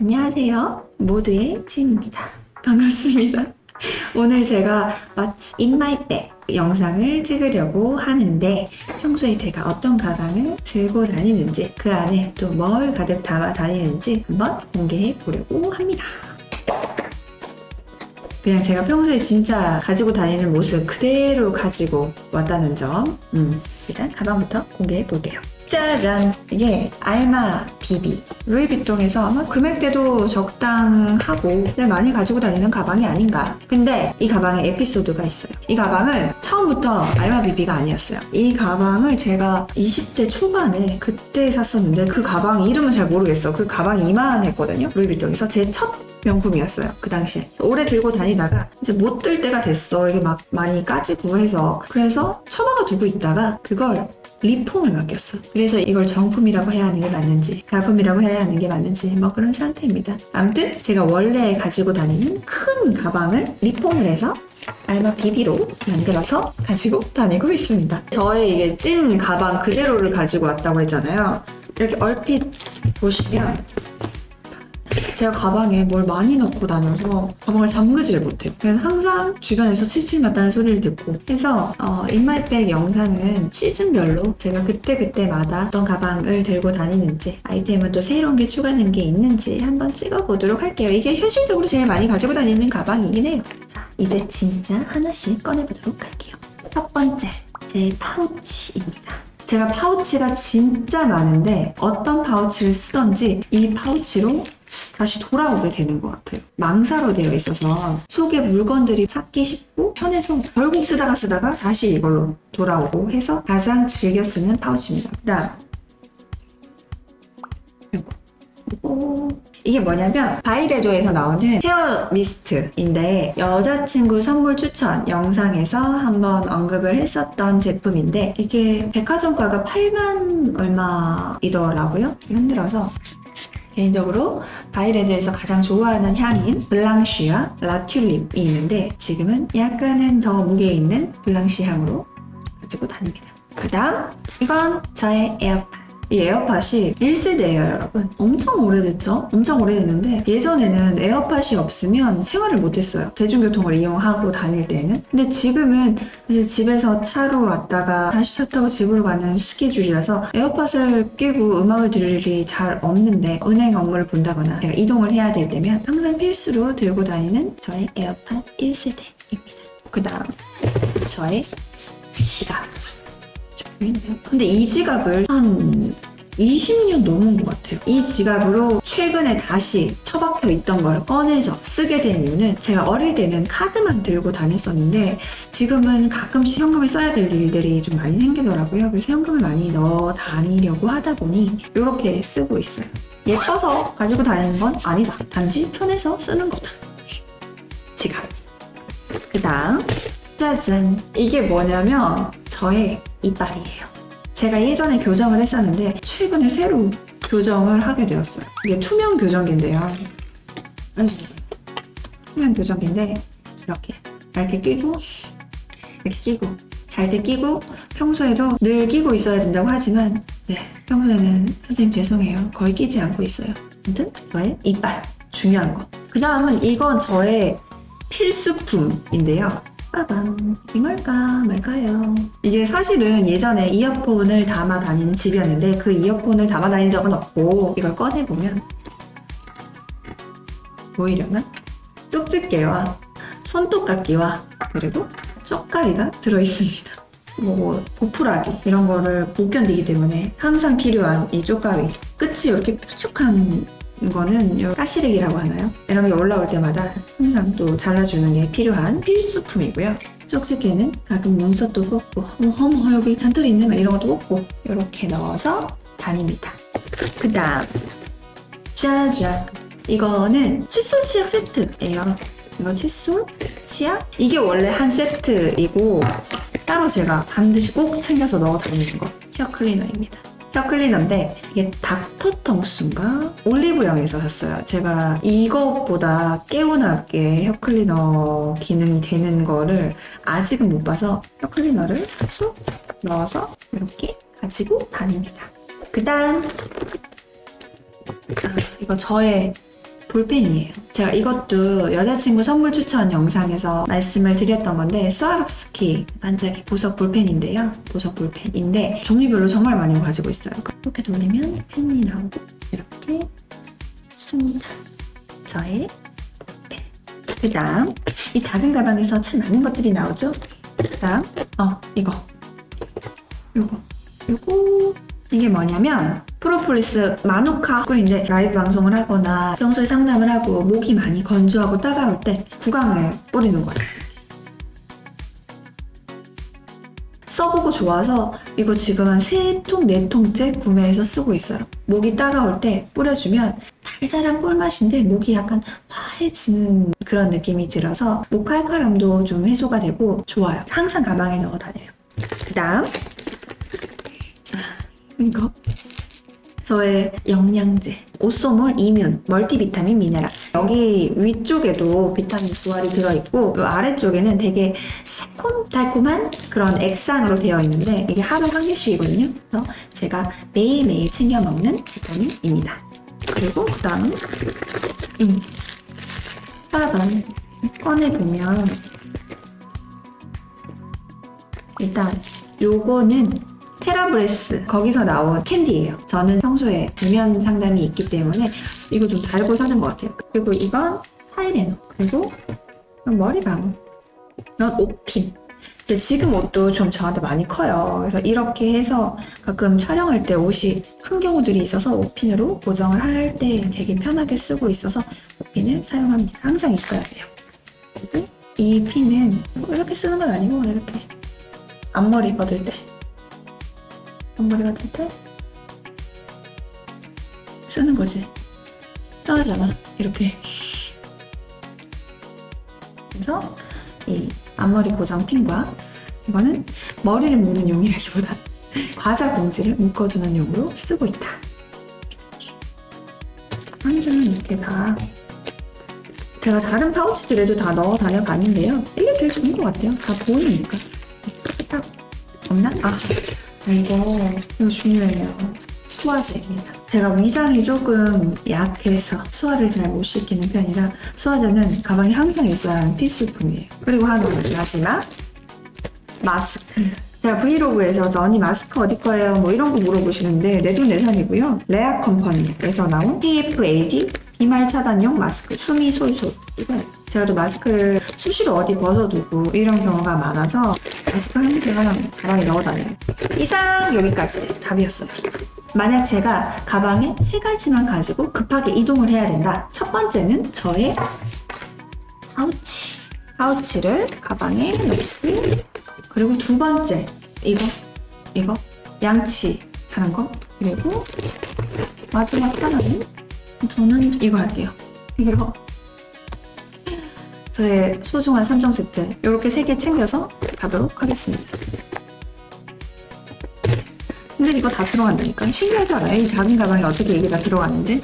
안녕하세요. 모두의 진입니다. 반갑습니다. 오늘 제가 my bag 영상을 찍으려고 하는데 평소에 제가 어떤 가방을 들고 다니는지 그 안에 또 뭘 가득 담아 다니는지 한번 공개해 보려고 합니다. 그냥 제가 평소에 진짜 가지고 다니는 모습 그대로 가지고 왔다는 점. 음, 일단 가방부터 공개해 볼게요. 짜잔! 이게 알마 비비. 루이비통에서 아마 금액대도 적당하고 그냥 많이 가지고 다니는 가방이 아닌가. 근데 이 가방에 에피소드가 있어요. 이 가방은 처음부터 알마 비비가 아니었어요. 이 가방을 제가 20대 초반에 그때 샀었는데 그 가방 이름은 잘 모르겠어. 그 가방이 이만했거든요. 루이비통에서 제첫 명품이었어요. 그 당시에. 오래 들고 다니다가 이제 못 들 때가 됐어. 이게 막 많이 까지고 해서. 그래서 처박아 두고 있다가 그걸 리폼을 맡겼어. 그래서 이걸 정품이라고 해야 하는 게 맞는지, 가품이라고 해야 하는 게 맞는지, 뭐 그런 상태입니다. 아무튼 제가 원래 가지고 다니는 큰 가방을 리폼을 해서 알마 비비로 만들어서 가지고 다니고 있습니다. 저의 이게 찐 가방 그대로를 가지고 왔다고 했잖아요. 이렇게 얼핏 보시면 제가 가방에 뭘 많이 넣고 다녀서 가방을 잠그지를 못해요. 그래서 항상 주변에서 칠칠맞다는 소리를 듣고 해서 어, 인마이백 영상은 시즌별로 제가 그때그때마다 어떤 가방을 들고 다니는지 아이템은 또 새로운 게 추가된 게 있는지 한번 찍어보도록 할게요. 이게 현실적으로 제일 많이 가지고 다니는 가방이긴 해요. 자, 이제 진짜 하나씩 꺼내보도록 할게요. 첫 번째, 제 파우치입니다. 제가 파우치가 진짜 많은데 어떤 파우치를 쓰던지 이 파우치로 다시 돌아오게 되는 것 같아요. 망사로 되어 있어서 속에 물건들이 찾기 쉽고 편해서 결국 쓰다가 쓰다가 다시 이걸로 돌아오고 해서 가장 즐겨 쓰는 파우치입니다. 이거. 이게 뭐냐면 바이레도에서 나오는 헤어 미스트인데 여자친구 선물 추천 영상에서 한번 언급을 했었던 제품인데 이게 백화점가가 8만 얼마이더라고요. 흔들어서 개인적으로 바이레드에서 가장 좋아하는 향인 블랑시아 라튤립이 있는데 지금은 약간은 더 무게 있는 블랑시 향으로 가지고 다닙니다. 그 다음 이건 저의 에어팟. 이 에어팟이 1세대예요, 여러분. 엄청 오래됐죠? 엄청 오래됐는데 예전에는 에어팟이 없으면 생활을 못했어요. 대중교통을 이용하고 다닐 때는. 근데 지금은 이제 집에서 차로 왔다가 다시 차 타고 집으로 가는 스케줄이라서 에어팟을 끼고 음악을 들을 일이 잘 없는데 은행 업무를 본다거나 제가 이동을 해야 될 때면 항상 필수로 들고 다니는 저의 에어팟 1세대입니다. 그 다음 저의 지갑. 근데 이 지갑을 한 20년 넘은 것 같아요. 이 지갑으로 최근에 다시 처박혀 있던 걸 꺼내서 쓰게 된 이유는 제가 어릴 때는 카드만 들고 다녔었는데 지금은 가끔씩 현금을 써야 될 일들이 좀 많이 생기더라고요. 그래서 현금을 많이 넣어 다니려고 하다 보니 이렇게 쓰고 있어요. 예뻐서 가지고 다니는 건 아니다. 단지 편해서 쓰는 거다. 지갑. 그 다음 짜잔. 이게 뭐냐면 저의 이빨이에요. 제가 예전에 교정을 했었는데 최근에 새로 교정을 하게 되었어요. 이게 투명 교정기인데요. 투명 교정기인데 이렇게 이렇게 끼고 이렇게 끼고 잘 때 끼고 평소에도 늘 끼고 있어야 된다고 하지만 네 평소에는 선생님 죄송해요 거의 끼지 않고 있어요. 아무튼 저의 이빨 중요한 거. 그 다음은 이건 저의 필수품인데요. 빠밤. 이게 뭘까? 뭘까요? 이게 사실은 예전에 이어폰을 담아 다니는 집이었는데 그 이어폰을 담아 다닌 적은 없고 이걸 꺼내보면 보이려나? 쪽집게와 손톱깎이와 그리고 쪽가위가 들어있습니다. 뭐 보풀하기 이런 거를 못 견디기 때문에 항상 필요한 이 쪽가위 끝이 이렇게 뾰족한 거는 요 까시렉이라고 하나요? 이런 게 올라올 때마다 항상 또 잘라주는 게 필요한 필수품이고요. 쪽집게는 가끔 눈썹도 뽑고 어, 어머 여기 잔털이 있네 막 이런 것도 뽑고 이렇게 넣어서 다닙니다. 그 다음 짜잔 이거는 칫솔 치약 세트예요. 이거 칫솔 치약 이게 원래 한 세트이고 따로 제가 반드시 꼭 챙겨서 넣어 다니는 거 헤어 클리너입니다. 헤어 클리너인데 이게 닥터 텅스인가 올리브영에서 샀어요. 제가 이것보다 깨우나게 헤어 클리너 기능이 되는 거를 아직은 못 봐서 헤어 클리너를 쏙 넣어서 이렇게 가지고 다닙니다. 그 다음 아, 이거 저의 볼펜이에요. 제가 이것도 여자친구 선물 추천 영상에서 말씀을 드렸던 건데 스와롭스키 반짝이 보석 볼펜인데요. 보석 볼펜인데 종류별로 정말 많이 가지고 있어요. 이렇게 돌리면 펜이 나오고 이렇게 씁니다. 저의 볼펜. 그 다음 이 작은 가방에서 참 많은 것들이 나오죠. 그 다음 어 이거 요거 요거 이게 뭐냐면 프로폴리스 마누카 꿀인데 라이브 방송을 하거나 평소에 상담을 하고 목이 많이 건조하고 따가울 때 구강을 뿌리는 거예요. 써보고 좋아서 이거 지금 한 3통, 4통째 구매해서 쓰고 있어요. 목이 따가울 때 뿌려주면 달달한 꿀맛인데 목이 약간 화해지는 그런 느낌이 들어서 목 칼칼함도 좀 해소가 되고 좋아요. 항상 가방에 넣어 다녀요. 그 다음 이거. 저의 영양제. 오소몰 이뮨 멀티비타민 미네랄. 여기 위쪽에도 비타민 부활이 들어있고 이 아래쪽에는 되게 새콤달콤한 그런 액상으로 되어 있는데 이게 하루에 한 개씩이거든요. 그래서 제가 매일매일 챙겨 먹는 비타민입니다. 그리고 그 다음 음, 짜잔 꺼내보면 일단 요거는 테라브레스 거기서 나온 캔디예요. 저는 평소에 대면 상담이 있기 때문에 이거 좀 달고 사는 것 같아요. 그리고 이건 타이레노 그리고 머리 감음 이건 이제 지금 옷도 좀 저한테 많이 커요. 그래서 이렇게 해서 가끔 촬영할 때 옷이 큰 경우들이 있어서 옷핀으로 고정을 할 때 되게 편하게 쓰고 있어서 옷핀을 사용합니다. 항상 있어야 돼요. 이 핀은 이렇게 쓰는 건 아니고 이렇게 앞머리 걷을 때 앞머리가 될 때 쓰는 거지. 떠하잖아. 이렇게. 그래서 이 앞머리 고정 핀과 이거는 머리를 묶는 용이라기보다 과자 봉지를 묶어두는 용으로 쓰고 있다. 완전 이렇게 다 제가 다른 파우치들에도 다 넣어 다녀봤는데요. 이게 제일 좋은 것 같아요. 다 보이니까. 딱 없나? 아, 이거 이거 중요해요. 수화제입니다. 제가 위장이 조금 약해서 수화를 잘 못 시키는 편이라 수화제는 가방에 항상 있어야 하는 필수품이에요. 그리고 하나 마지막 마스크. 제가 브이로그에서 저 언니 마스크 어디 거예요? 뭐 이런 거 물어보시는데 내돈내산이고요. 레아 컴퍼니에서 나온 PFAD 비말 차단용 마스크 숨이 솔솔 이거예요. 제가 또 마스크를 수시로 어디 벗어두고 이런 경우가 많아서 마스크 한 제가 가방에 넣어 다녀요. 이상 여기까지 답이었어요. 만약 제가 가방에 세 가지만 가지고 급하게 이동을 해야 된다. 첫 번째는 저의 파우치. 파우치를 가방에 넣고 그리고 두 번째 이거 이거 양치 하는 거 그리고 마지막 하나는 저는 이거 할게요. 이거 저의 소중한 3종 세트 이렇게 세개 챙겨서 가도록 하겠습니다. 근데 이거 다 들어간다니까 신기하지 않아요? 이 작은 가방에 어떻게 이게 다 들어가는지